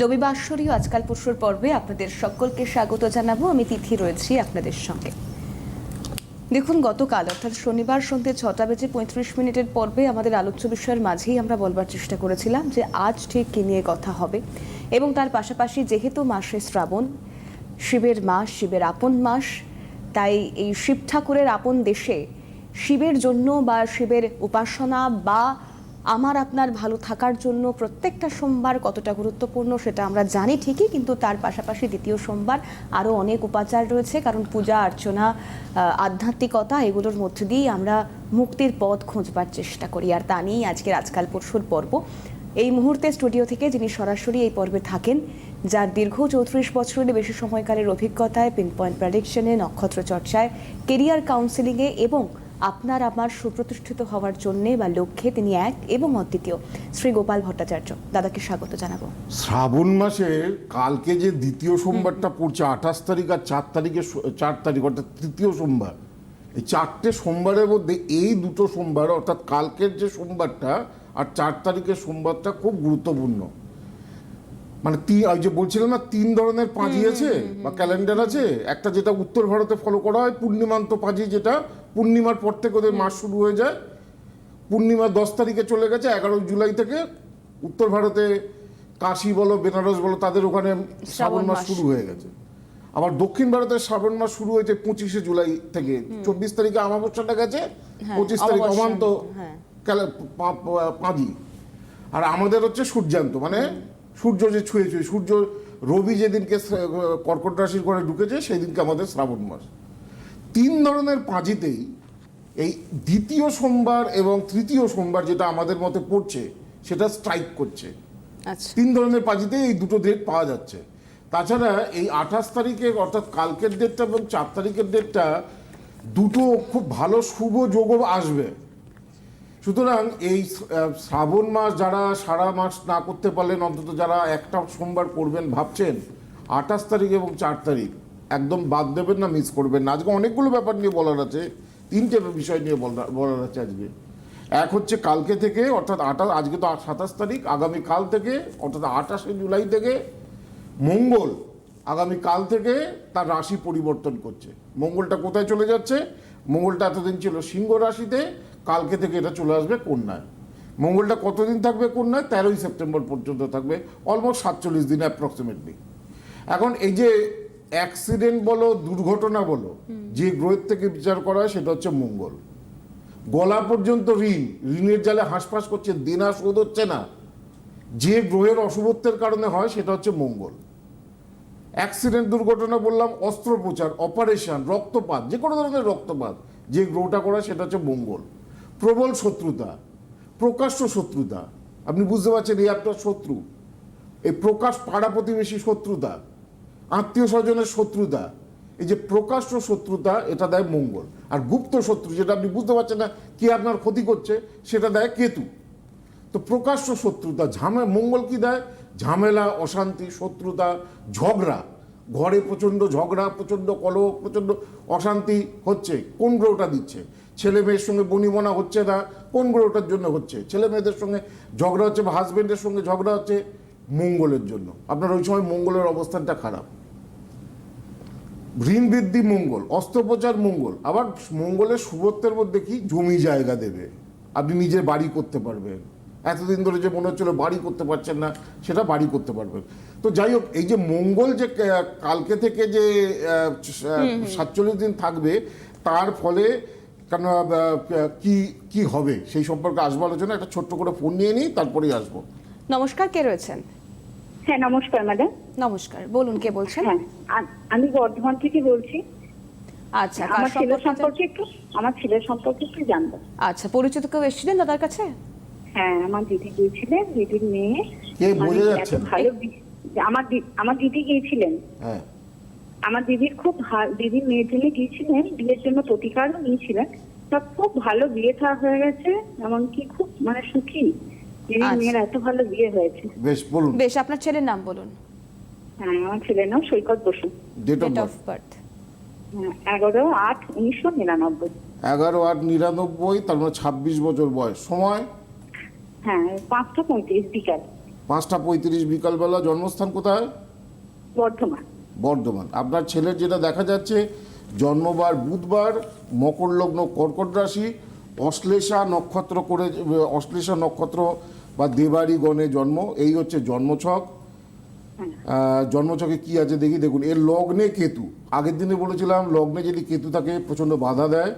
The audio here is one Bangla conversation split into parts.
রবিবাসরীয় আজকাল পরশুর পর্বে আপনাদের সকলকে স্বাগত জানাব। আমি তিথি রয়েছি আপনাদের সঙ্গে। দেখুন, গতকাল, অর্থাৎ শনিবার সন্ধ্যে ছটা বেজে পঁয়ত্রিশ মিনিটের পর্বে আমাদের আলোচ্য বিষয়ের মাঝেই আমরা বলবার চেষ্টা করেছিলাম যে আজ ঠিক কী নিয়ে কথা হবে। এবং তার পাশাপাশি যেহেতু মাসে শ্রাবণ, শিবের মাস, শিবের আপন মাস, তাই এই শিব ঠাকুরের আপন দেশে শিবের জন্য বা শিবের উপাসনা বা আমার আপনার ভালো থাকার জন্য প্রত্যেকটা সোমবার কতটা গুরুত্বপূর্ণ সেটা আমরা জানি ঠিকই, কিন্তু তার পাশাপাশি দ্বিতীয় সোমবার আরও অনেক উপাচার রয়েছে, কারণ পূজা, অর্চনা আধ্যাত্মিকতা এগুলোর মধ্যে দিয়েই আমরা মুক্তির পথ খোঁজবার চেষ্টা করি। আর তা নিয়েই আজকের আজকাল পরশুর পর্ব। এই মুহূর্তে স্টুডিও থেকে যিনি সরাসরি এই পর্বে থাকেন, যার দীর্ঘ চৌত্রিশ বছরের বেশি সময়কালের অভিজ্ঞতায় পিন পয়েন্ট প্রেডিকশনে নক্ষত্র চর্চায় কেরিয়ার কাউন্সেলিংয়ে এবং আপনার আমার সুপ্রতিষ্ঠিত হওয়ার জন্যে বা লক্ষ্যে তিনি এক এবং অদ্বিতীয়। শ্রী গোপাল ভট্টাচার্য দাদাকে স্বাগত জানাব। শ্রাবণ মাসে কালকে যে দ্বিতীয় সোমবারটা পড়ছে আঠাশ তারিখ আর চার তারিখে চার তারিখ অর্থাৎ তৃতীয় সোমবার। এই চারটে সোমবারের মধ্যে এই দুটো সোমবার অর্থাৎ কালকের যে সোমবারটা আর চার তারিখের সোমবারটা খুব গুরুত্বপূর্ণ। মানে তিন ওই যে বলছিলাম না তিন ধরনের পাঁজি আছে বা ক্যালেন্ডার আছে একটা যেটা উত্তর ভারতে ফলো করা হয় পূর্ণিমান্ত পাঁজি যেটা পূর্ণিমার পর থেকে ওদের মাস শুরু হয়ে যায়। পূর্ণিমা দশ তারিখে চলে গেছে এগারো জুলাই থেকে। উত্তর ভারতে কাশি বলো বেনারস বলো তাদের ওখানে শ্রাবণ মাস। শুরু হয়ে গেছে। আবার দক্ষিণ ভারতের শ্রাবণ মাস শুরু হয়েছে পঁচিশে জুলাই থেকে। চব্বিশ তারিখে আমাবস্যাটা গেছে হ্যাঁ, পঁচিশ তারিখ অমান্ত হ্যাঁ। ক্যালে- পা- পা- পাঁজি আর আমাদের হচ্ছে সূর্যান্ত মানে সূর্য যে ছুঁয়ে ছুঁয়ে সূর্য রবি যেদিনকে কর্কট রাশির ঘরে ঢুকেছে সেই দিনকে আমাদের শ্রাবণ মাস। তিন ধরনের পাঁজিতেই এই দ্বিতীয় সোমবার এবং তৃতীয় সোমবার যেটা আমাদের মতে পড়ছে সেটা স্ট্রাইক করছে। আচ্ছা। তিন ধরনের পাঁজিতে এই দুটো ডেট পাওয়া যাচ্ছে। তাছাড়া এই আঠাশ তারিখে অর্থাৎ কালকের ডেটটা এবং চার তারিখের ডেটটা দুটো খুব ভালো শুভ যোগ আসবে। সুতরাং এই শ্রাবণ মাস যারা সারা মাস না করতে পারলেন অন্তত যারা একটা সোমবার করবেন ভাবছেন আঠাশ তারিখ এবং চার তারিখ একদম বাদ দেবেন না মিস করবেন না। আজকে অনেকগুলো ব্যাপার নিয়ে বলার আছে, তিনটে বিষয় নিয়ে বলা- বলার আছে আজকে। এক হচ্ছে কালকে থেকে, অর্থাৎ আঠাশ, আজকে তো সাতাশ তারিখ, আগামী কাল থেকে, অর্থাৎ আঠাশে জুলাই থেকে মঙ্গল আগামী কাল থেকে তার রাশি পরিবর্তন করছে। মঙ্গলটা কোথায় চলে যাচ্ছে? মঙ্গলটা এতদিন ছিল সিংহ রাশিতে, কালকে থেকে এটা চলে আসবে কন্যায়। মঙ্গলটা কতদিন থাকবে কন্যায়? তেরোই সেপ্টেম্বর পর্যন্ত থাকবে অলমোস্ট সাতচল্লিশ দিন অ্যাপ্রক্সিমেটলি এখন এই যে অ্যাক্সিডেন্ট বলো, দুর্ঘটনা বলো, যে গ্রহের থেকে বিচার করা হয় সেটা হচ্ছে মঙ্গল। গলা পর্যন্ত ঋণ, ঋণের জালে হাঁসফাঁস করছে, দেনা শোধ হচ্ছে না। যে গ্রহের অশুভত্বের কারণে হয় সেটা হচ্ছে মঙ্গল। অ্যাক্সিডেন্ট, দুর্ঘটনা বললাম, অস্ত্রোপচার, অপারেশন, রক্তপাত, যে কোনো ধরনের রক্তপাত, যে গ্রহটা করা সেটা হচ্ছে মঙ্গল। প্রবল শত্রুতা, প্রকাশ্য শত্রুতা। আপনি বুঝতে পারছেন, এই আপনার শত্রু। এই প্রকাশ পাড়া প্রতিবেশী শত্রুতা। আত্মীয় স্বজনের শত্রুতা, এই যে প্রকাশ্য শত্রুতা, এটা দেয় মঙ্গল। আর গুপ্ত শত্রু, যেটা আপনি বুঝতে পারছেন না কি আপনার ক্ষতি করছে, সেটা দেয় কেতু। তো প্রকাশ্য শত্রুতা, ঝামে, মঙ্গল কি দেয়? ঝামেলা, অশান্তি, শত্রুতা, ঝগড়া। ঘরে প্রচণ্ড ঝগড়া, প্রচণ্ড কলহ, প্রচণ্ড অশান্তি হচ্ছে। কোন গ্রহটা দিচ্ছে? ছেলে মেয়ের সঙ্গে বনিবনা হচ্ছে না? কোন গ্রহটার জন্য হচ্ছে? ছেলে মেয়েদের সঙ্গে ঝগড়া হচ্ছে বা হাজব্যান্ডের সঙ্গে ঝগড়া হচ্ছে? মঙ্গলের জন্য। আপনার ওই সময় মঙ্গলের অবস্থানটা খারাপ। ঋণ বৃদ্ধি মঙ্গল অস্ত্রোপচার মঙ্গল আবার মঙ্গলের শুভত্বের মধ্যে কি? জমি জায়গা দেবে। আপনি নিজের বাড়ি করতে পারবেন। এতদিন ধরে যে মনে হচ্ছিল বাড়ি করতে পারছেন না সেটা বাড়ি করতে পারবেন। তো যাই হোক এই যে মঙ্গল যে কালকে থেকে যে সাতচল্লিশ দিন থাকবে তার ফলে কেন কি কি হবে? সেই সম্পর্কে আসব আলোচনা একটা ছোট্ট করে ফোন নিয়ে নিই তারপরেই আসব। নমস্কার কে রয়েছেন? হ্যাঁ নমস্কার ম্যাডাম নমস্কার বলুন কে বলছেন? হ্যাঁ আমি বর্ধমান থেকে বলছি। আচ্ছা আমার ছেলের সম্পর্কে একটু আমার ছেলের সম্পর্কে একটু জানব। আচ্ছা পরিচিত কেউ এসেছিলেন দাদার কাছে? হ্যাঁ আমার দিদি গিয়েছিলেন দিদির মেয়ে। বোঝা এত যাচ্ছে ভালো আমার আমার দিদি গিয়েছিলেন। হ্যাঁ। আমার দিদির খুব ভালো দিদির মেয়ের জন্য গিয়েছিলেন বিয়ের জন্য প্রতিকারও নিয়েছিলেন। তা খুব ভালো বিয়ে থা হয়ে গেছে এমনকি খুব মানে সুখী। আচ্ছা। মেয়ের এত ভালো বিয়ে হয়েছে। বেশ বলুন। বেশ আপনার ছেলের নাম বলুন। হ্যাঁ আমার ছেলের নাম Saikat Basu. Date of birth of birth হ্যাঁ, এগারো আট উনিশশো নিরানব্বই। এগারো আট নিরানব্বই তার মানে ছাব্বিশ বছর বয়স। সময়? হ্যাঁ পাঁচটা পঁয়ত্রিশ বিকাল। পাঁচটা পঁয়ত্রিশ বিকালবেলা জন্মস্থান কোথায়? বর্ধমান। বর্ধমান। আপনার ছেলের যেটা দেখা যাচ্ছে জন্মবার বুধবার মকর লগ্ন কর্কট রাশি অশ্লেষা নক্ষত্র করে অশ্লেষা নক্ষত্র বা দেবারি গণে জন্ম এই হচ্ছে জন্মছক। জন্মছকে কি আছে দেখি দেখুন এর লগ্নে কেতু। আগের দিনে বলেছিলাম লগ্নে যদি কেতু থাকে প্রচণ্ড বাধা দেয়।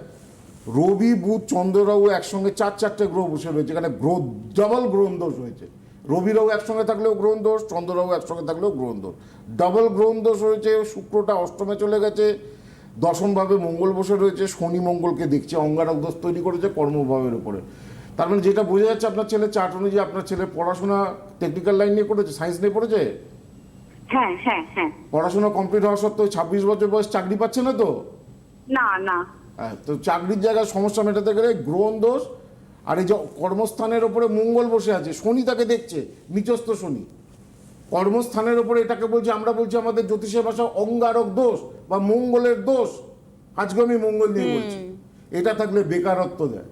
রবি বুধ চন্দ্ররাও একসঙ্গে চার চারটে গ্রহ বসে রয়েছে এখানে গ্রহ ডাবল গ্রহণ দোষ হয়েছে রবিরাও একসঙ্গে থাকলেও গ্রহণ দোষ চন্দ্ররাও একসঙ্গে থাকলেও গ্রহণ দোষ। ডাবল গ্রহণ দোষ হয়েছে শুক্রটা অষ্টমে চলে গেছে দশমভাবে মঙ্গল বসে রয়েছে শনি মঙ্গলকে দেখছে অঙ্গারক দোষ তৈরি করেছে কর্মভাবের উপরে। তার মানে যেটা বোঝা যাচ্ছে আপনার ছেলে চার্ট অনুযায়ী আপনার ছেলে পড়াশোনা টেকনিক্যাল লাইন নিয়ে করেছে সায়েন্স নিয়ে পড়েছে? হ্যাঁ হ্যাঁ হ্যাঁ। পড়াশোনা কমপ্লিট হওয়া সত্ত্বেও ছাব্বিশ বছর বয়স চাকরি পাচ্ছে না তো? না না। হ্যাঁ, তো চাকরির জায়গায় সমস্যা মেটাতে গেলে গ্রহণ দোষ আর এই যে কর্মস্থানের ওপরে মঙ্গল বসে আছে শনি তাকে দেখছে নিচস্থ শনি। কর্মস্থানের ওপরে এটাকে বলছি আমরা বলছি আমাদের জ্যোতিষের ভাষা অঙ্গারক দোষ বা মঙ্গলের দোষ। আজকে আমি মঙ্গল নিয়ে বলছি। এটা থাকলে বেকারত্ব দেয়।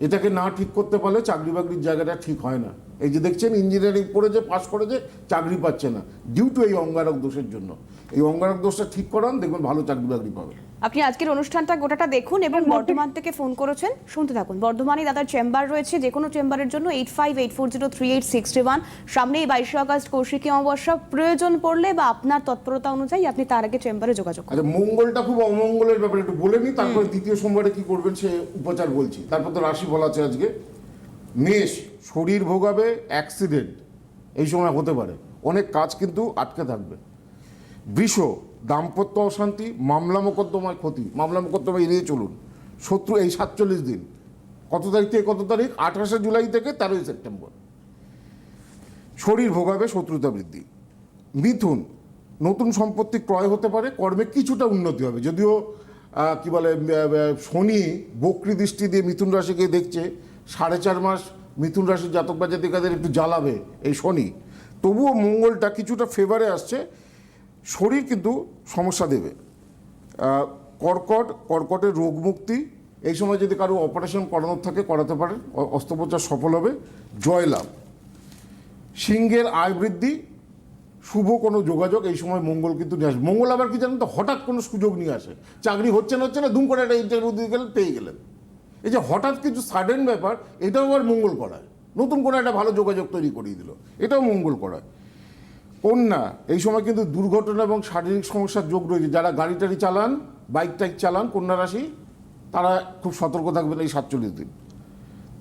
এটাকে না ঠিক করতে পারলে চাকরি বাকরির জায়গাটা ঠিক হয় না। এই যে দেখছেন ইঞ্জিনিয়ারিং পড়েছে পাস করেছে চাকরি পাচ্ছে না। ডিউ টু এই অঙ্গারক দোষের জন্য। এই অঙ্গারক দোষটা ঠিক করান দেখবেন ভালো চাকরি বাকরি পাবে আপনি আজকের অনুষ্ঠানটা গোটাটা দেখুন এবং বর্ধমান থেকে ফোন করেছেন শুনতে থাকুন। বর্ধমানে দাদার চেম্বার রয়েছে যে কোনো চেম্বারের জন্য eight five eight four zero three eight sixty one সামনেই বাইশে আগস্ট কৌশিকী অমাবস্যা প্রয়োজন পড়লে বা আপনার তৎপরতা অনুযায়ী আপনি তার আগে চেম্বারে যোগাযোগ করুন। আচ্ছা মঙ্গলটা খুব অমঙ্গলের ব্যাপারে একটু বলে নিই তারপরে দ্বিতীয় সোমবারে কি করবেন সে উপচার বলছি। তারপর তো রাশি বলা আছে আজকে। মেষ শরীর ভোগাবে অ্যাক্সিডেন্ট এই সময় হতে পারে। অনেক কাজ কিন্তু আটকে থাকবে। বৃষ, দাম্পত্য অশান্তি, মামলা মোকদ্দমায় ক্ষতি। মামলা মোকদ্দমা এড়িয়ে চলুন। শত্রু এই সাতচল্লিশ দিন। কত তারিখ থেকে কত তারিখ? আঠাশে জুলাই থেকে তেরোই সেপ্টেম্বর। শরীর ভোগাবে, শত্রুতা বৃদ্ধি। মিথুন, নতুন সম্পত্তি ক্রয় হতে পারে, কর্মে কিছুটা উন্নতি হবে। যদিও কি বলে শনি বক্রি দৃষ্টি দিয়ে মিথুন রাশিকে দেখছে। সাড়ে চার মাস মিথুন রাশির জাতক বা জাতিকাদের একটু জ্বালাবে এই শনি। তবুও মঙ্গলটা কিছুটা ফেভারে আসছে। শরীর কিন্তু সমস্যা দেবে। কর্কট কর্কটের রোগ মুক্তি, এই সময় যদি কারও অপারেশন করানোর থাকে, করাতে পারেন অস্ত্রোপচার সফল হবে জয়লাভ সিংহের আয় বৃদ্ধি, শুভ কোনো যোগাযোগ, এই সময় মঙ্গল কিন্তু নিয়ে আসে মঙ্গল আবার কি জানেন তো, হঠাৎ কোনো সুযোগ নিয়ে আসে। চাকরি হচ্ছে না হচ্ছে না দুম করে একটা ইন্টারভিউ দিয়ে গেলেন, পেয়ে গেলেন। এই যে হঠাৎ কিছু সাডেন ব্যাপার, এটাও আবার মঙ্গল করায়। নতুন করে একটা ভালো যোগাযোগ তৈরি করিয়ে দিল। এটাও মঙ্গল করায়। কন্যা, এই সময় কিন্তু দুর্ঘটনা এবং শারীরিক সমস্যার যোগ রয়েছে। যারা গাড়ি টাড়ি চালান বাইক টাইক চালান, কন্যা রাশি, তারা খুব সতর্ক থাকবেন এই সাতচল্লিশ দিন।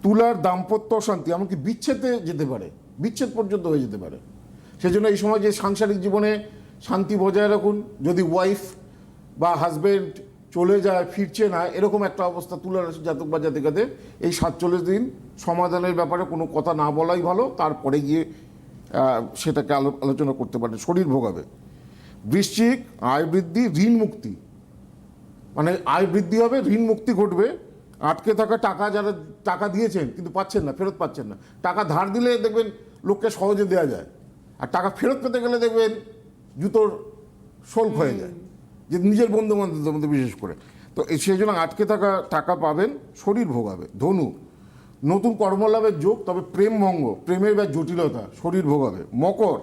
তুলার দাম্পত্য অশান্তি, এমনকি বিচ্ছেদে যেতে পারে। বিচ্ছেদ পর্যন্ত হয়ে যেতে পারে। সেজন্য এই সময় যে সাংসারিক জীবনে শান্তি বজায় রাখুন। যদি ওয়াইফ বা হাজবেন্ড চলে যায়, ফিরছে না, এরকম একটা অবস্থা তুলে রাশি জাতক বা জাতিকাদের। এই সাতচল্লিশ দিন সমাধানের ব্যাপারে কোনো কথা না বলাই ভালো, তারপরে গিয়ে সেটাকে আলো- আলোচনা করতে পারে শরীর ভোগাবে। বৃশ্চিক আয় বৃদ্ধি, ঋণ মুক্তি। মানে আয় বৃদ্ধি হবে, ঋণ মুক্তি ঘটবে। আটকে থাকা টাকা যারা টাকা দিয়েছেন, কিন্তু পাচ্ছেন না, ফেরত পাচ্ছেন না। টাকা ধার দিলে দেখবেন লোককে সহজে দেওয়া যায়। আর টাকা ফেরত পেতে গেলে দেখবেন জুতোর শোল্ক হয়ে যায়। যে নিজের বন্ধু বান্ধবদের মধ্যে বিশেষ করে। তো সেই জন্য আটকে থাকা টাকা পাবেন, শরীর ভোগাবে, ধনু। নতুন কর্মলাভের যোগ, তবে প্রেম ভঙ্গ, প্রেমের বা জটিলতা, শরীর ভোগাবে, মকর।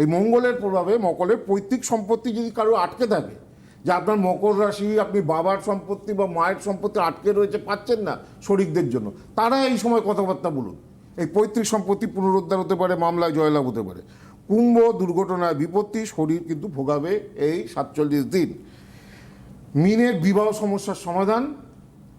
এই মঙ্গলের প্রভাবে মকরের পৈতৃক সম্পত্তি যদি কারও আটকে থাকে, যে আপনার মকর রাশি, আপনি বাবার সম্পত্তি বা মায়ের সম্পত্তি আটকে রয়েছে, পাচ্ছেন না শরিকদের জন্য, তারা এই সময় কথাবার্তা বলুন। এই পৈতৃক সম্পত্তি পুনরুদ্ধার হতে পারে, মামলায় জয়লাভ হতে পারে। কুম্ভ দুর্ঘটনায় বিপত্তি শরীর কিন্তু ভোগাবে এই সাতচল্লিশ দিন। মিনের বিবাহ সমস্যার সমাধান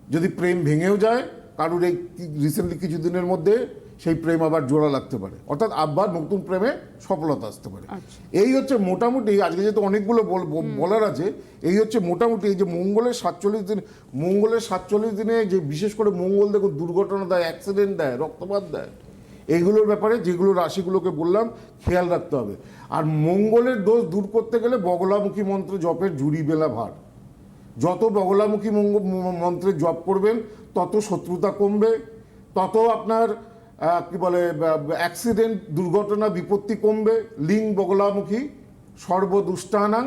যদি প্রেম ভেঙেও যায় কারুর এই রিসেন্টলি কিছুদিনের মধ্যে সেই প্রেম আবার জোড়া লাগতে পারে। অর্থাৎ আবার নতুন প্রেমে সফলতা আসতে পারে। এই হচ্ছে মোটামুটি আজকে যেহেতু অনেকগুলো বল- বলার আছে এই হচ্ছে মোটামুটি এই যে মঙ্গলের সাতচল্লিশ দিন মঙ্গলের সাতচল্লিশ দিনে যে বিশেষ করে মঙ্গল দেখুন দুর্ঘটনা দেয় অ্যাক্সিডেন্ট দেয় রক্তপাত দেয় এইগুলোর ব্যাপারে যেগুলো রাশিগুলোকে বললাম, খেয়াল রাখতে হবে। আর মঙ্গলের দোষ দূর করতে গেলে বগলামুখী মন্ত্র জপের জুড়ি বেলা ভার। যত বগলামুখী মন্ত্রে জপ করবেন, তত শত্রুতা কমবে, তত আপনার কি বলে অ্যাক্সিডেন্ট, দুর্ঘটনা, বিপত্তি কমবে। লিং বগলামুখী সর্বদুষ্টানাং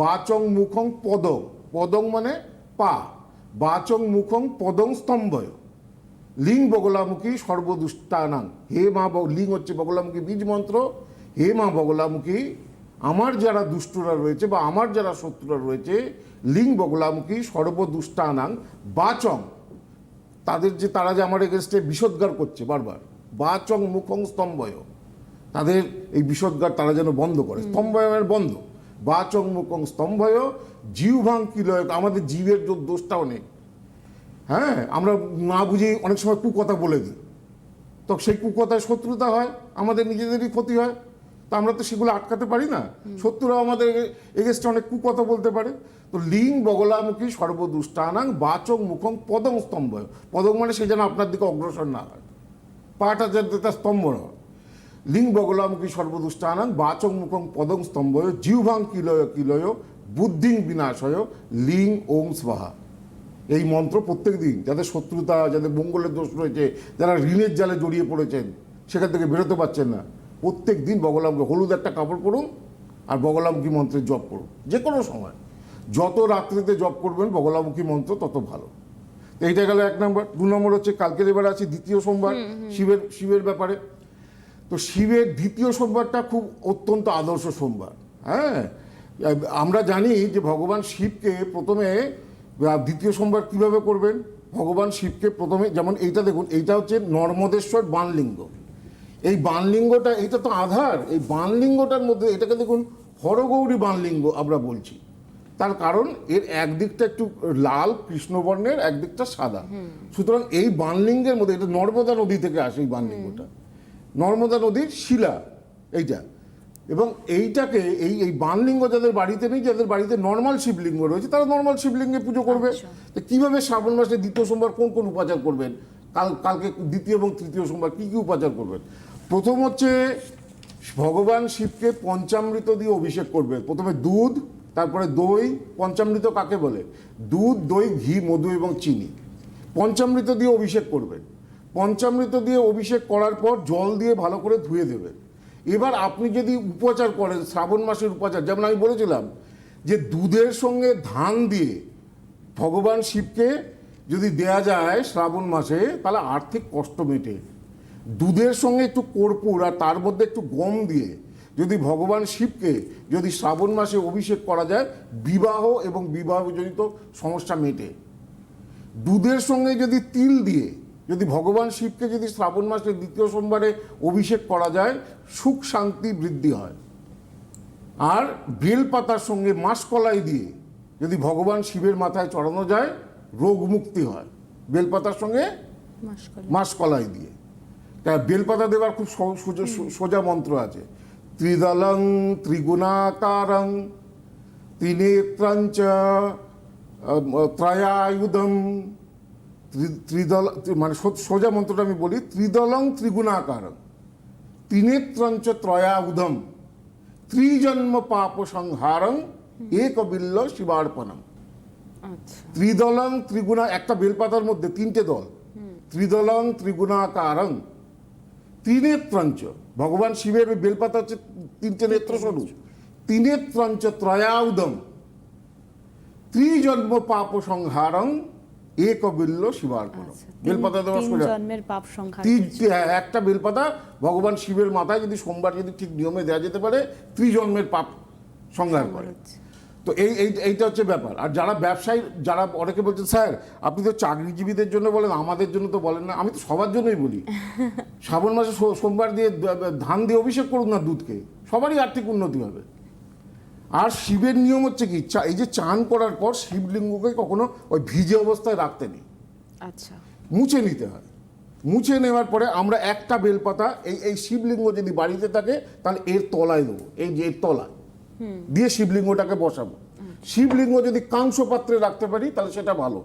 বাচং মুখং পদং। পদং মানে পা। বাচং মুখং পদং স্তম্ভয়। লিং বগলামুখী সর্বদুষ্টানাং। হে মা লিং হচ্ছে বগলামুখী বীজ মন্ত্র। হে মা বগলামুখী আমার যারা দুষ্টরা রয়েছে বা আমার যারা শত্রুরা রয়েছে লিং বগলামুখী সর্বদুষ্টানাং বাচং। তাদের যে তারা যে আমার এগেনস্টে বিষোদ্গার করছে বারবার। বাচং মুখং স্তম্ভয়। তাদের এই বিষোদ্গার তারা যেন বন্ধ করে। স্তম্ভয়ের বন্ধ। বাচং মুখং স্তম্ভয় জিহ্বাং কিলয় আমাদের জীবের দোষটাও নেই। হ্যাঁ আমরা না বুঝে অনেক সময় কুকথা বলে দিই। তো সেই কুকথায় শত্রুতা হয় আমাদের নিজেদেরই ক্ষতি হয়। তো আমরা তো সেগুলো আটকাতে পারি না। শত্রুরা আমাদের এগেস্টে অনেক কুকথা বলতে পারে। তো লিং বগলামুখী সর্বদুষ্টানাং বাচক মুখং পদং স্তম্ভ পদং মানে সে যেন আপনার দিকে অগ্রসর না হয়। পাটা যাতে তার স্তম্ভ না হয়। লিং বগলামুখী সর্বদুষ্টানাং বাচক মুখং পদং স্তম্ভ জিহ্বাং কিলয় কিলয় বুদ্ধিং বিনাশয় লিং ওং স্বাহা। এই মন্ত্র প্রত্যেক দিন যাদের শত্রুতা যাদের মঙ্গলের দোষ রয়েছে যারা ঋণের জালে জড়িয়ে পড়েছেন সেখান থেকে বেরোতে পারছেন না। প্রত্যেক দিন বগলামকে হলুদ একটা কাপড় পরুন আর বগলামুখী মন্ত্রের জপ করুন যে কোনো সময়। যত রাত্রিতে জপ করবেন বগলামুখী মন্ত্র তত ভালো। তো এইটা গেল এক নম্বর। দু নম্বর হচ্ছে কালকের এবার আছে দ্বিতীয় সোমবার শিবের শিবের ব্যাপারে। তো শিবের দ্বিতীয় সোমবারটা খুব অত্যন্ত আদর্শ সোমবার হ্যাঁ? আমরা জানি যে ভগবান শিবকে প্রথমে দ্বিতীয় সোমবার কীভাবে করবেন? ভগবান শিবকে প্রথমে যেমন এইটা দেখুন, এইটা হচ্ছে নর্মদেশ্বর বানলিঙ্গ। এই বানলিঙ্গটা, এইটা তো আধার, এই বানলিঙ্গটার মধ্যে এটাকে দেখুন, হরগৌরী বানলিঙ্গ আমরা বলছি। তার কারণ এর একদিকটা একটু লাল কৃষ্ণবর্ণের, একদিকটা সাদা। সুতরাং এই বানলিঙ্গের মধ্যে, এটা নর্মদা নদী থেকে আসে এই বানলিঙ্গটা। নর্মদা নদীর শিলা, এইটা। এবং এইটাকে এই এই বানলিঙ্গ যাদের বাড়িতে নেই যাদের বাড়িতে নর্মাল শিবলিঙ্গ রয়েছে তারা নর্মাল শিবলিঙ্গে পুজো করবে। তো কীভাবে শ্রাবণ মাসে দ্বিতীয় সোমবার কোন কোন উপাচার করবেন? কাল কালকে দ্বিতীয় এবং তৃতীয় সোমবার কি কি উপাচার করবেন? প্রথম হচ্ছে ভগবান শিবকে পঞ্চামৃত দিয়ে অভিষেক করবে। প্রথমে দুধ তারপরে দই। পঞ্চামৃত কাকে বলে? দুধ দই ঘি মধু এবং চিনি। পঞ্চামৃত দিয়ে অভিষেক করবেন পঞ্চামৃত দিয়ে অভিষেক করার পর জল দিয়ে ভালো করে ধুয়ে দেবেন এবার আপনি যদি উপচার করেন, শ্রাবণ মাসের উপচার, যেমন আমি বলেছিলাম, যে দুধের সঙ্গে ধান দিয়ে ভগবান শিবকে যদি দেয়া যায় শ্রাবণ মাসে, তাহলে আর্থিক কষ্ট মেটে। দুধের সঙ্গে একটু কর্পূর আর তার মধ্যে একটু গম দিয়ে যদি ভগবান শিবকে যদি শ্রাবণ মাসে অভিষেক করা যায়, বিবাহ এবং বিবাহজনিত সমস্যা মেটে। দুধের সঙ্গে যদি তিল দিয়ে যদি ভগবান শিবকে যদি শ্রাবণ মাসের দ্বিতীয় সোমবারে অভিষেক করা যায় সুখ শান্তি বৃদ্ধি হয়। আর বেলপাতার সঙ্গে মাসকলাই দিয়ে যদি ভগবান শিবের মাথায় চড়ানো যায় রোগ মুক্তি হয়। বেলপাতার সঙ্গে মাসকলাই দিয়ে। তা বেলপাতা দেওয়ার খুব সোজা- মন্ত্র আছে। ত্রিদলং ত্রিগুণাকারং ত্রিনেত্রাঞ্চ ত্রয়ায়ুধম ত্রি- ত্রিদল মানে সোজা মন্ত্রটা আমি বলি ত্রিদলং ত্রিগুণাকারং। ত্রিনেত্রাঞ্চ ত্রয়াউধম ত্রিজন্ম পাপ সংহারং একবিল্ল শিবার্পণম। আচ্ছা। ত্রিদলং ত্রিগুণা একটা বেলপাতার মধ্যে তিনটে দল। ত্রিদলং ত্রিগুণাকারং। ত্রিনেত্রাঞ্চ ভগবান শিবের ওই বেলপাতা হচ্ছে তিনটে নেত্র স্বরূপ ত্রিনেত্রাঞ্চ ত্রয়াউদম ত্রিজন্ম পাপ সংহারং একবিল্ল শিবার্পণম আচ্ছা, বেলপাতা দেওয়া সোজা। জন্মের পাপ সংখ্যা হ্যাঁ, একটা বেলপাতা ভগবান শিবের মাথায় যদি সোমবার যদি ঠিক নিয়মে দেওয়া যেতে পারে ত্রিজন্মের পাপ সংহার করে। তো এই এই- এইটা হচ্ছে ব্যাপার। আর যারা ব্যবসায়ী যারা অনেকে বলছেন স্যার আপনি তো চাকরিজীবীদের জন্য বলেন আমাদের জন্য তো বলেন না। আমি তো সবার জন্যই বলি। শ্রাবণ মাসে সোমবার দিয়ে ধান দিয়ে অভিষেক করুন না দুধকে। সবারই আর্থিক উন্নতি হবে। আর শিবের নিয়ম হচ্ছে কি এই যে চান করার পর শিবলিঙ্গকে কখনো ওই ভিজে অবস্থায় রাখতে নেই। আচ্ছা। মুছে নিতে হয়। মুছে নেওয়ার পরে আমরা একটা বেলপাতা এই এই শিবলিঙ্গ যদি বাড়িতে থাকে তাহলে এর তলায় দেবো এই যে এর তলায়। দিয়ে শিবলিঙ্গটাকে বসাবো। শিবলিঙ্গ যদি কাংস পাত্রে রাখতে পারি তাহলে সেটা ভালো।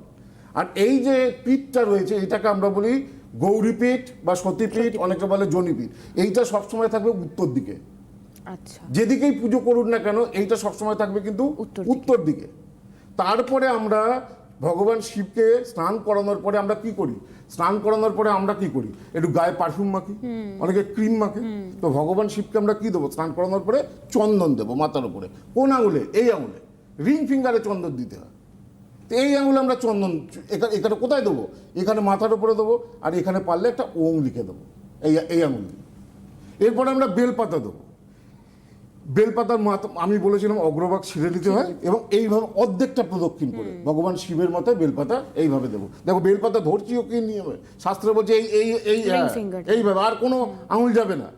আর এই যে পিঠটা রয়েছে এটাকে আমরা বলি গৌরীপীঠ বা সতীপীঠ অনেকে বলে জনিপীঠ। এইটা সবসময় থাকবে উত্তর দিকে। আচ্ছা যেদিকেই পুজো করুন না কেন এইটা সবসময় থাকবে কিন্তু উত্তর দিকে। তারপরে আমরা ভগবান শিবকে স্নান করানোর পরে আমরা কি করি? স্নান করানোর পরে আমরা কি করি? একটু গায়ে পারফিউম মাখি অনেকে ক্রিম মাখে। তো ভগবান শিবকে আমরা কি দেবো? স্নান করানোর পরে চন্দন দেবো মাথার উপরে। কোন আঙুলে? এই আঙুলে। রিং ফিঙ্গারে চন্দন দিতে হয়। তো এই আঙুলে আমরা চন্দন এখানে কোথায় দেবো? এখানে মাথার উপরে দেবো আর এখানে পারলে একটা ওং লিখে দেবো। এই এই আঙুল দিয়ে। এরপরে আমরা বেলপাতা দেবো। বেলপাতার মাথা আমি বলেছিলাম অগ্রভাগ ছিঁড়ে নিতে হয় এবং এইভাবে অর্ধেকটা প্রদক্ষিণ করে। ভগবান শিবের মাথায় বেলপাতা এইভাবে দেবো। দেখো বেলপাতা ধরছিও কি নিয়মে শাস্ত্রে বলছে এই এই এই হ্যাঁ, এইভাবে আর কোনো আঙুল যাবে না।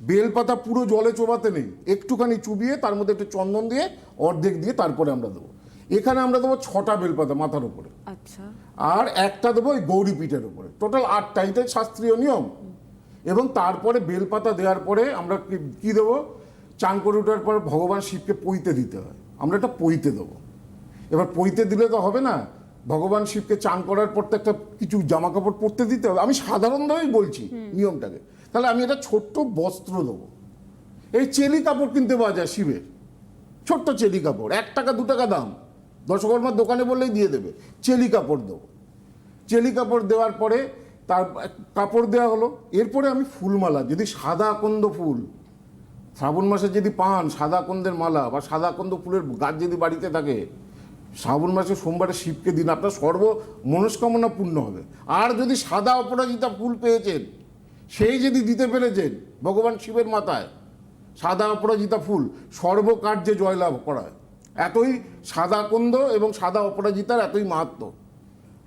বেলপাতা পুরো জলে চোবাতে নেই। একটুখানি চুবিয়ে তার মধ্যে একটু চন্দন দিয়ে অর্ধেক দিয়ে তারপরে আমরা দেবো। এখানে আমরা দেবো ছটা বেলপাতা মাথার উপরে। আচ্ছা। আর একটা দেবো ওই গৌরী পিঠের উপরে। টোটাল আটটা এটাই শাস্ত্রীয় নিয়ম। এবং তারপরে বেলপাতা দেওয়ার পরে আমরা কি দেবো? চান করে ওঠার পর ভগবান শিবকে পইতে দিতে হয়। আমরা একটা পইতে দেবো। এবার পইতে দিলে তো হবে না। ভগবান শিবকে চান করার পর তো একটা কিছু জামা কাপড় পরতে দিতে হবে। আমি সাধারণভাবেই বলছি নিয়মটাকে। তাহলে আমি একটা ছোট্ট বস্ত্র দেবো। এই চেলি কাপড় কিনতে পাওয়া যায় শিবের। ছোট্ট চেলি কাপড় এক টাকা দু টাকা দাম। দশকর্মার দোকানে বললেই দিয়ে দেবে। চেলি কাপড় দেবো। চেলি কাপড় দেওয়ার পরে তার কাপড় দেওয়া হলো। এরপরে আমি ফুলমালা যদি সাদা আকন্দ ফুল শ্রাবণ মাসে যদি পান সাদা আকন্দের মালা বা সাদা কন্দ ফুলের গাছ যদি বাড়িতে থাকে, শ্রাবণ মাসে সোমবারে শিবকে দিন। আপনার সর্ব মনস্কামনা পূর্ণ হবে। আর যদি সাদা অপরাজিতা ফুল পেয়েছেন, সেই যদি দিতে পেরেছেন ভগবান শিবের মাথায়, সাদা অপরাজিতা ফুল সর্বকার্যে জয়লাভ করায় এতই সাদা কন্দ এবং সাদা অপরাজিতার এতই মাহাত্ম।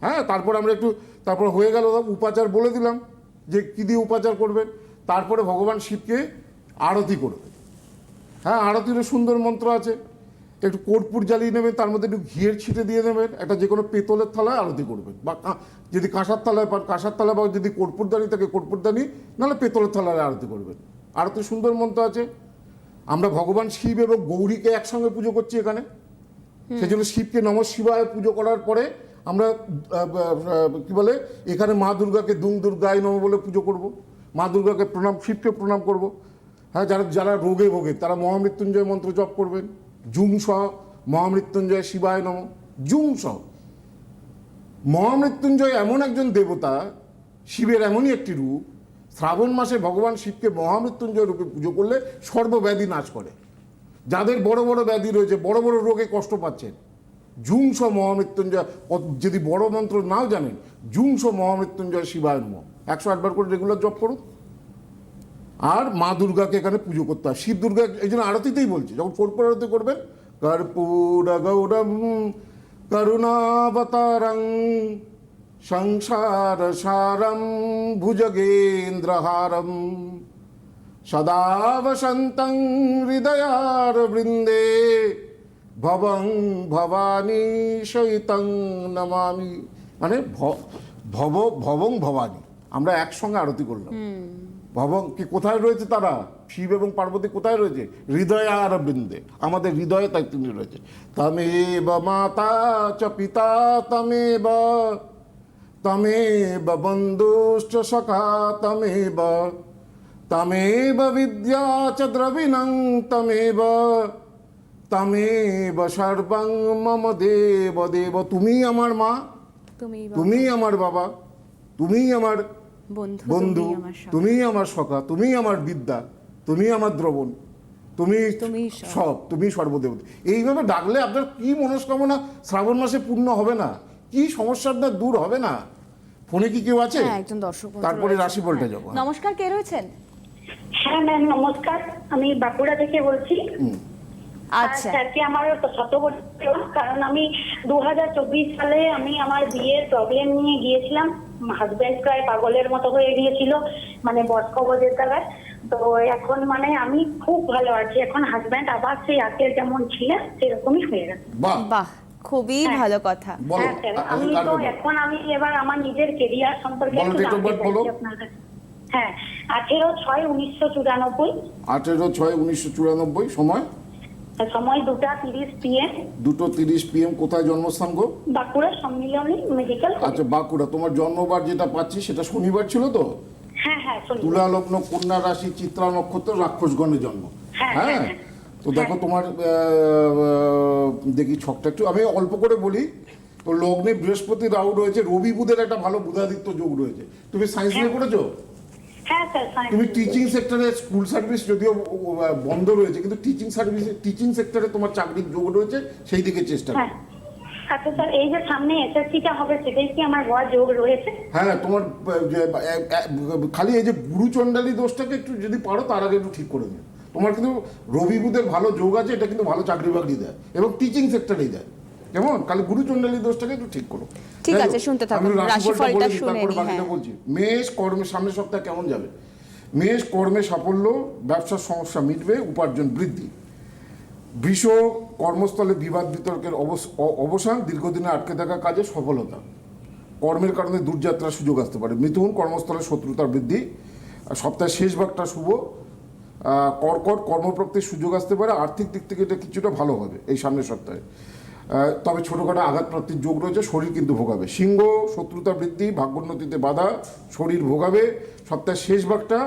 হ্যাঁ তারপর আমরা একটু, তারপর হয়ে গেল, উপাচার বলে দিলাম যে কী দিয়ে উপাচার করবেন। তারপরে ভগবান শিবকে আরতি করবে। হ্যাঁ আরতিরও সুন্দর মন্ত্র আছে। একটু কর্পূর জ্বালিয়ে নেবেন তার মধ্যে একটু ঘিয়ের ছিটে দিয়ে নেবেন একটা যে কোনো পেতলের থালায় আরতি করবেন। বা যদি কাঁসার থালায় পান কাঁসার থালা বা যদি কর্পূরদানি থাকে কর্পূরদানি নাহলে পেতলের থালায় আরতি করবেন। আরতি সুন্দর মন্ত্র আছে। আমরা ভগবান শিব এবং গৌরীকে একসঙ্গে পুজো করছি এখানে। সেই জন্য শিবকে নম শিবায় পুজো করার পরে আমরা কি বলে এখানে মা দুর্গাকে দুম দুর্গায় নম বলে পুজো করব। মা দুর্গাকে প্রণাম শিবকে প্রণাম করব। হ্যাঁ যারা যারা রোগে ভোগে, তারা মহামৃত্যুঞ্জয় মন্ত্র জপ করবেন। জুং সহ মহামৃত্যুঞ্জয় শিবায় নম। জুং সহ মহামৃত্যুঞ্জয় এমন একজন দেবতা, শিবের এমনই একটি রূপ, শ্রাবণ মাসে ভগবান শিবকে মহামৃত্যুঞ্জয় রূপে পুজো করলে সর্বব্যাধি নাশ করে। যাদের বড় বড় ব্যাধি রয়েছে, বড় বড় রোগে কষ্ট পাচ্ছেন জুংস মহামৃত্যুঞ্জয় যদি বড় মন্ত্র নাও জানেন জুংস মহামৃত্যুঞ্জয় শিবায় নম। একশো আটবার করে রেগুলার জপ করুন। আর মা দুর্গাকে এখানে পুজো করতে হয়। শিব দুর্গা এই জন্য আরতিতেই বলছি, যখন কর্পূর আরতি করবেন, কর্পূর গৌরম, করুণাবতারং, সংসার সারম, ভুজগেন্দ্রহারম, সদা বসন্তং হৃদয়ার বৃন্দে, ভবং ভবানী সহিতং নমামি। মানে ভব, ভবং ভবানী। আমরা একসঙ্গে আরতি করলাম। ভবং কি কোথায় রয়েছে তারা? শিব এবং পার্বতী কোথায় রয়েছে? হৃদয় আর বৃন্দে। আমাদের হৃদয়ে তাই তিনি রয়েছে। তমেব মাতা চ পিতা তমেব তমেব বন্ধুশ্চ সখা তমেব তমেব বিদ্যা চ দ্রবিণং তমেব তমেব সর্বং মম দেব দেব। তুমি আমার মা তুমি তুমি আমার বাবা তুমি আমার বন্ধু তুমি আমার সব। তুমি আমার সখা তুমি আমার বিদ্যা তুমি আমার দ্রবণ তুমি সব। সব তুমি সর্বদেবতা। এইভাবে ডাকলে আপনার কি মনস্কামনা শ্রাবণ মাসে পূর্ণ হবে না? কি সমস্যাটা দূর হবে না? ফোনে কি কেউ আছে? হ্যাঁ একজন দর্শক তারপরে। রাশিফলটা হ্যাঁ। যাব নমস্কার কে রয়েছেন? হ্যাঁ ম্যাম নমস্কার। আমি বাঁকুড়া থেকে বলছি। আচ্ছা। আজকে আমার শত বছর কারণ আমি দু হাজার চব্বিশ সালে আমি আমার বিয়ের প্রবলেম নিয়ে গিয়েছিলাম। হাজব্যান্ড প্রায় পাগলের মতো হয়ে গিয়েছিল মানে বসকবজের দ্বারায় তো এখন মানে আমি খুব ভালো আছি। এখন হাজব্যান্ড আবার সেই আগের যেমন ছিলেন সেরকমই হয়ে গেছে। বাহ। বাহ খুবই হ্যাঁ। ভালো কথা। হ্যাঁ আমি তো ব্যাপারে? এখন আমি এবার আমার নিজের কেরিয়ার সম্পর্কে আপনার কাছে। হ্যাঁ আঠেরো ছয় উনিশশো চুরানব্বই। আঠেরো ছয় উনিশশো চুরানব্বই সময়? সময় দুটা তিরিশ পিএম দুটো তিরিশ পিএম কোথায় জন্মস্থান গো? বাঁকুড়া সম্মিলনী মেডিকেল আচ্ছা বাঁকুড়া। তোমার জন্মবার যেটা পাচ্ছি সেটা শনিবার ছিল তো? হ্যাঁ হ্যাঁ তুলা লগ্ন কন্যা রাশি চিত্রা নক্ষত্র রাক্ষসগণে জন্ম। হ্যাঁ, হ্যাঁ? তো দেখো তোমার দেখি ছকটা একটু। আমি অল্প করে বলি তো লগ্নে বৃহস্পতি রাহু রয়েছে রবি বুধের একটা ভালো বুধাদিত্য যোগ রয়েছে। তুমি সায়েন্স নিয়ে পড়েছো? হ্যাঁ স্যার তুমি টিচিং সেক্টরে স্কুল সার্ভিস যদিও বন্ধ রয়েছে কিন্তু টিচিং সার্ভিস টিচিং সেক্টরে তোমার চাকরির যোগ রয়েছে সেই দিকে চেষ্টা হ্যাঁ। করো আচ্ছা স্যার এই যে সামনে এসএসসিটা হবে সেটাই কি আমার হওয়ার যোগ রয়েছে? হ্যাঁ তোমার খালি এই যে গুরুচণ্ডালী দোষটাকে একটু যদি পারো তার আগে একটু ঠিক করে দিও তোমার কিন্তু রবি বুধের ভালো যোগ আছে এটা কিন্তু ভালো চাকরি বাকরি দেয় এবং টিচিং সেক্টরেই দেয়। কেমন গুরুচণ্ডালী দোষটাকে একটু ঠিক করো। ঠিক আছে, শুনতে থাকুন। রাশিফলটা শুনে নিই, হ্যাঁ। বলছি। মেষ কর্মে সামনের সপ্তাহে কেমন যাবে? মেষ কর্মে সাফল্য ব্যবসার সমস্যা মিটবে উপার্জন বৃদ্ধি। বৃষ কর্মস্থলে বিবাদ বিতর্কের অবসান দীর্ঘদিনে আটকে থাকা কাজে সফলতা। কর্মের কারণে দূরযাত্রার সুযোগ আসতে পারে। মিথুন কর্মস্থলে শত্রুতার বৃদ্ধি। সপ্তাহের শেষ ভাগটা শুভ। আহ, কর্কট কর্মপ্রাপ্তির সুযোগ আসতে পারে। আর্থিক দিক থেকে এটা কিছুটা ভালো হবে এই সামনের সপ্তাহে। তবে ছোটোখাটো আঘাতপ্রাপ্তির যোগ রয়েছে, শরীর কিন্তু ভোগাবে। সিংহ, শত্রুতা বৃদ্ধি, ভাগ্যোন্নতিতে বাধা, শরীর ভোগাবে, সপ্তাহের শেষ ভাগটা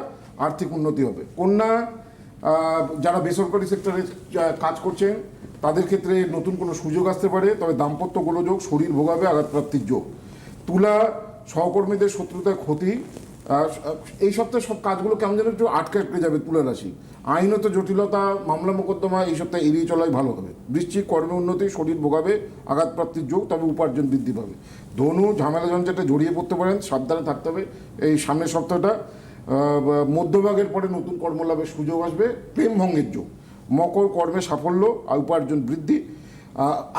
আর্থিক উন্নতি হবে। কন্যা যারা বেসরকারি সেক্টরে কাজ করছেন, তাদের ক্ষেত্রে নতুন কোনো সুযোগ আসতে পারে, তবে দাম্পত্য গোলযোগ, শরীর ভোগাবে, আঘাতপ্রাপ্তির যোগ। তুলা, সহকর্মীদের শত্রুতার ক্ষতি এই সপ্তাহে সব কাজগুলো কেমন যেন একটু আটকে আটকে যাবে তুলা রাশি। আইনত জটিলতা, মামলা মোকদ্দমা এই সপ্তাহে এড়িয়ে চলাই ভালো হবে। বৃশ্চিক কর্মে উন্নতি, শরীর ভোগাবে, আঘাতপ্রাপ্তির যোগ, তবে উপার্জন বৃদ্ধি পাবে। ধনু ঝামেলা ঝঞ্ঝাটে জড়িয়ে পড়তে পারেন, সাবধানে থাকতে হবে। এই সামনের সপ্তাহটা মধ্যভাগের পরে নতুন কর্মলাভের সুযোগ আসবে, প্রেম ভঙ্গের যোগ। মকর কর্মে সাফল্য আর উপার্জন বৃদ্ধি।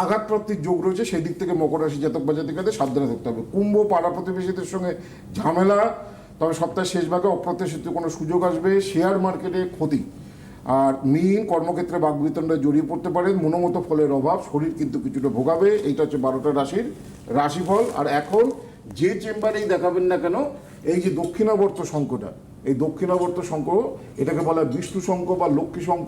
আঘাতপ্রাপ্তির যোগ রয়েছে সেই দিক থেকে মকর রাশি জাতক বা জাতিকাদের সাবধানে থাকতে হবে। কুম্ভ পাড়া প্রতিবেশীদের সঙ্গে ঝামেলা তবে সপ্তাহের শেষ ভাগে অপ্রত্যাশিত কোনো সুযোগ আসবে শেয়ার মার্কেটে ক্ষতি। আর মিন কর্মক্ষেত্রে বাগবিতণ্ডায় জড়িয়ে পড়তে পারেন মনোমতো ফলের অভাব, শরীর কিন্তু কিছুটা ভোগাবে, এইটা হচ্ছে বারোটা রাশির রাশিফল। আর এখন যে চেম্বারেই দেখাবেন না কেন, এই যে দক্ষিণাবর্ত শঙ্কটা এই দক্ষিণাবর্ত শঙ্খ এটাকে বলা হয় বিষ্ণু শঙ্খ বা লক্ষ্মী শঙ্খ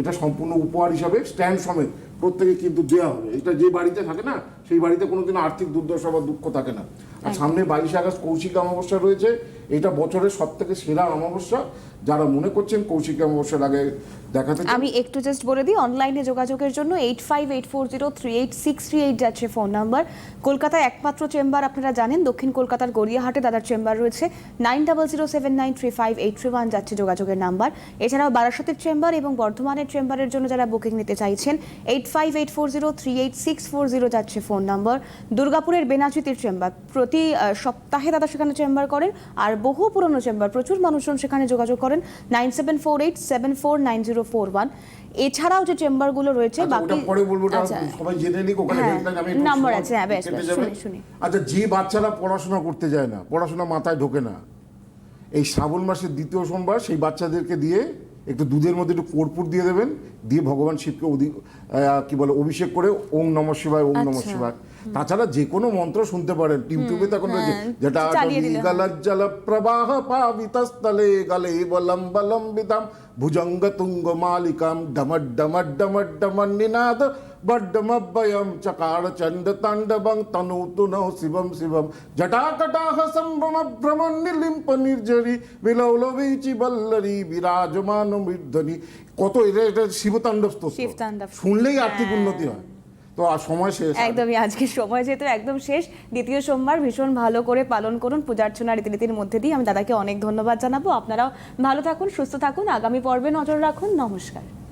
এটা সম্পূর্ণ উপহার হিসাবে স্ট্যান্ড সমেত প্রত্যেকে কিন্তু দেওয়া হবে। এটা যে বাড়িতে থাকে না, সেই বাড়িতে কোনোদিন আর্থিক দুর্দশা বা দুঃখ থাকে না। আর সামনে বাইশে আগস্ট কৌশিক অমাবস্যা রয়েছে এটা বছরের সব থেকে সেরা অমাবস্যা। যারা মনে করছেন কৌশিক অমাবস্যার আগে দেখাতে আমি একটু জাস্ট বলে দিই অনলাইনে যোগাযোগের জন্য eight five eight four zero three eight six three eight যাচ্ছে ফোন নাম্বার কলকাতায় একমাত্র চেম্বার আপনারা জানেন দক্ষিণ কলকাতার গড়িয়াহাটে দাদার চেম্বার রয়েছে। Nine double zero seven nine three five eight three one যাচ্ছে যোগাযোগের নাম্বার এছাড়াও বারাসতের চেম্বার এবং বর্ধমানের চেম্বারের জন্য যারা বুকিং নিতে চাইছেন eight five eight four zero three eight six four zero যাচ্ছে ফোন নাম্বার দুর্গাপুরের বেনাচিতির চেম্বার প্রতি আহ, সপ্তাহে দাদা সেখানে চেম্বার করেন আর বহু পুরনো চেম্বার প্রচুর মানুষজন সেখানে যোগাযোগ করেন nine seven four eight seven four nine zero four one. এছাড়াও যে চেম্বারগুলো রয়েছে আচ্ছা, বাকি পরে বলব আচ্ছা, সবাই জেনে নিক ওখানে হ্যাঁ, নাম্বার আছে, হ্যাঁ, বেশ, শুনি। আচ্ছা যে বাচ্চারা পড়াশোনা করতে যায় না পড়াশোনা মাথায় ঢোকে না এই শ্রাবণ মাসের দ্বিতীয় সোমবার সেই বাচ্চাদেরকে দিয়ে একটু দুধের মধ্যে একটু কর্পূর দিয়ে দেবেন দিয়ে ভগবান শিবকে অধি কি বলে অভিষেক করে ওম নম শিবায় ওম নম আচ্ছা। শিবায় তাছাড়া যে কোনো মন্ত্র শুনতে পারেন টিউটিউবে তখন রয়েছে হ্যাঁ, যেটা গলজ্জল প্রবাহ পাবিতস্থলে গলে বলম্ব লম্বিতাম ভুজঙ্গ তুঙ্গ মালিকাম ডমট ডমট ডমট ডমড তনুতু নৌ শিবম শিবম জটাকটাহ সম্ভ্রম ভ্রমণ নিলিম্প নির্জরি বিলৌল বিরাজমান মূর্ধনি কত এটা এটা শিবতাণ্ডব। স্তোত্র। শুনলেই আর্থিক উন্নতি হয়। তো আর সময় শেষ। একদমই আজকে সময় যেহেতু একদম শেষ দ্বিতীয় সোমবার ভীষণ ভালো করে পালন করুন পূজার্চনা রীতিনীতির মধ্যে দিয়ে। আমি দাদাকে অনেক ধন্যবাদ জানাব। আপনারাও ভালো থাকুন সুস্থ থাকুন। আগামী পর্বে নজর রাখুন। নমস্কার।